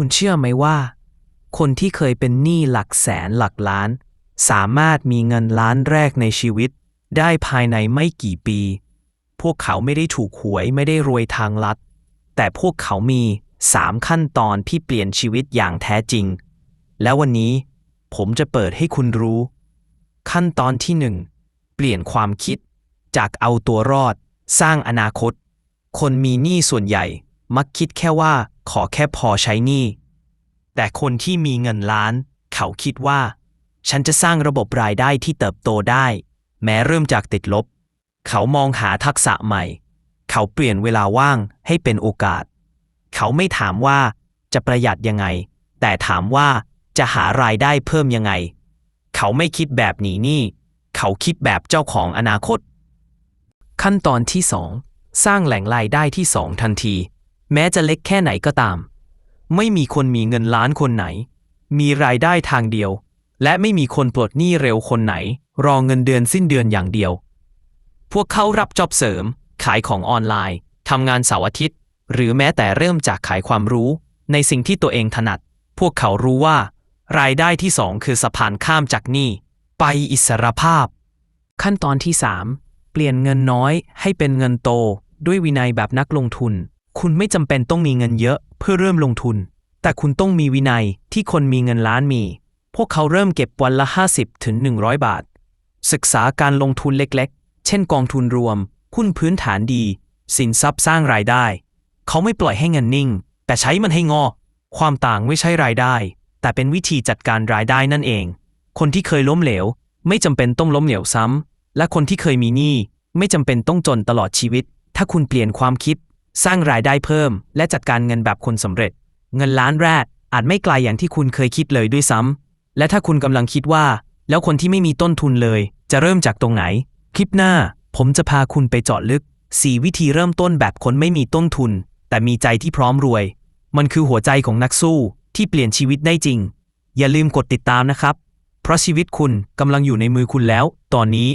คุณเชื่อไหมว่า คนที่เคยเป็นหนี้หลักแสนหลักล้าน สามารถมีเงินล้านแรกในชีวิต ได้ภายในไม่กี่ปี พวกเขาไม่ได้ถูกหวยไม่ได้รวยทางลัด แต่พวกเขามีสามขั้นตอนที่เปลี่ยนชีวิตอย่างแท้จริง แล้ววันนี้ผมจะเปิดให้คุณรู้ ขั้นตอนที่หนึ่งเปลี่ยนความคิด จากเอาตัวรอด สร้างอนาคต คนมีหนี้ส่วนใหญ่ มักคิดแค่ว่า ขอแค่พอใช้หนี้ แต่คนที่มีเงินล้าน เขาคิดว่า ฉันจะสร้างระบบรายได้ที่เติบโตได้ แม้เริ่มจากติดลบ เขามองหาทักษะใหม่ เขาเปลี่ยนเวลาว่างให้เป็นโอกาส เขาไม่ถามว่าจะประหยัดยังไง แต่ถามว่าจะหารายได้เพิ่มยังไง เขาไม่คิดแบบหนีหนี้ เขาคิดแบบเจ้าของอนาคต ขั้นตอนที่ 2 สร้างแหล่งรายได้ที่ 2 ทันที แม้จะเล็กแค่ไหนก็ตาม ไม่มีคนมีเงินล้านคนไหน มีรายได้ทางเดียว และไม่มีคนปลดหนี้เร็วคนไหน รอเงินเดือนสิ้นเดือนอย่างเดียว พวกเขารับจอบเสริม ขายของออนไลน์ทำงานเสาร์อาทิตย์ หรือแม้แต่เริ่มจากขายความรู้ ในสิ่งที่ตัวเองถนัด พวกเขารู้ว่า รายได้ที่สองคือสะพานข้ามจากหนี้ไปอิสรภาพ ขั้นตอนที่ 3 เปลี่ยนเงินน้อยให้เป็นเงินโตด้วยวินัยแบบนักลงทุน คุณไม่จำเป็นต้องมีเงินเยอะเพื่อเริ่มลงทุน แต่คุณต้องมีวินัยที่คนมีเงินล้านมี พวกเขาเริ่มเก็บวันละ 50ถึง100 บาท ศึกษาการลงทุนเล็กๆ เช่นกองทุนรวม หุ้นพื้นฐานดี สินทรัพย์สร้างรายได้ เขาไม่ปล่อยให้เงินนิ่ง แต่ใช้มันให้งอความต่างไม่ใช่รายได้ แต่เป็นวิธีจัดการรายได้นั่นเอง คนที่เคยล้มเหลว ไม่จำเป็นต้องล้มเหลวซ้ำและคนที่เคยมีหนี้ไม่จำเป็นต้องจนตลอดชีวิต ถ้าคุณเปลี่ยนความคิด สร้างรายได้เพิ่ม และจัดการเงินแบบคนสำเร็จ เงินล้านแรกอาจไม่ไกลอย่างที่คุณเคยคิดเลยด้วยซ้ำและถ้าคุณกำลังคิดว่า แล้วคนที่ไม่มีต้นทุนเลย จะเริ่มจากตรงไหน คลิปหน้า ผมจะพาคุณไปเจาะลึก 4 วิธีเริ่มต้นแบบคนไม่มีต้นทุน แต่มีใจที่พร้อมรวย มันคือหัวใจของนักสู้ที่เปลี่ยนชีวิตได้จริง อย่าลืมกดติดตามนะครับ เพราะชีวิตคุณกำลังอยู่ในมือคุณแล้ว ตอนนี้